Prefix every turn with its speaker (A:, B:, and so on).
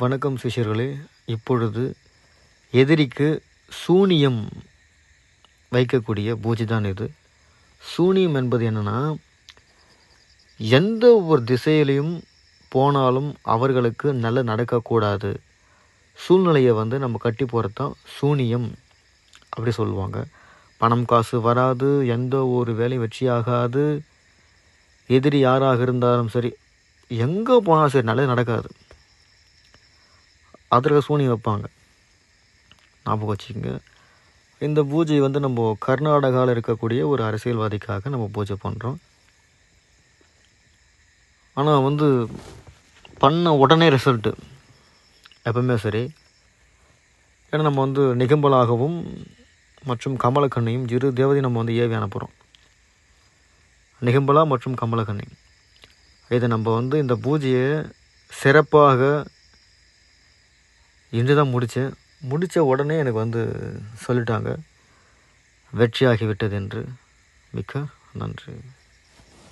A: வணக்கம் சிஷியர்களே. இப்பொழுது எதிரிக்கு சூனியம் வைக்கக்கூடிய பூஜை தான் இது. சூனியம் என்பது என்னென்னா எந்த ஒரு திசையிலையும் போனாலும் அவர்களுக்கு நல்ல நடக்கக்கூடாது. சூழ்நிலையை வந்து நம்ம கட்டி போகிறது தான் சூனியம் அப்படி சொல்லுவாங்க. பணம் காசு வராது எந்த ஒரு வேலையும் வெற்றியாகாது எதிரி யாராக இருந்தாலும் சரி எங்கே போனாலும் சரி நல்லது நடக்காது. அதில் சூனி வைப்பாங்க. ஞாபகம் வச்சுக்கோங்க. இந்த பூஜை வந்து நம்ம கர்நாடகாவில் இருக்கக்கூடிய ஒரு அரசியல்வாதிக்காக நம்ம பூஜை பண்ணுறோம் ஆனால் வந்து பண்ண உடனே ரிசல்ட்டு எப்பவுமே சரி. ஏன்னா நம்ம வந்து நிகம்பலாகவும் மற்றும் கமலக்கண்ணையும் இரு தேவதையும் நம்ம வந்து ஏவி அனுப்புகிறோம் நிகம்பலா மற்றும் கமலக்கண்ணி. இதை நம்ம வந்து இந்த பூஜையை சிறப்பாக இன்று தான் முடித்தேன் முடித்த உடனே எனக்கு வந்து சொல்லிட்டாங்க வெற்றியாகிவிட்டது என்று. மிக்க நன்றி.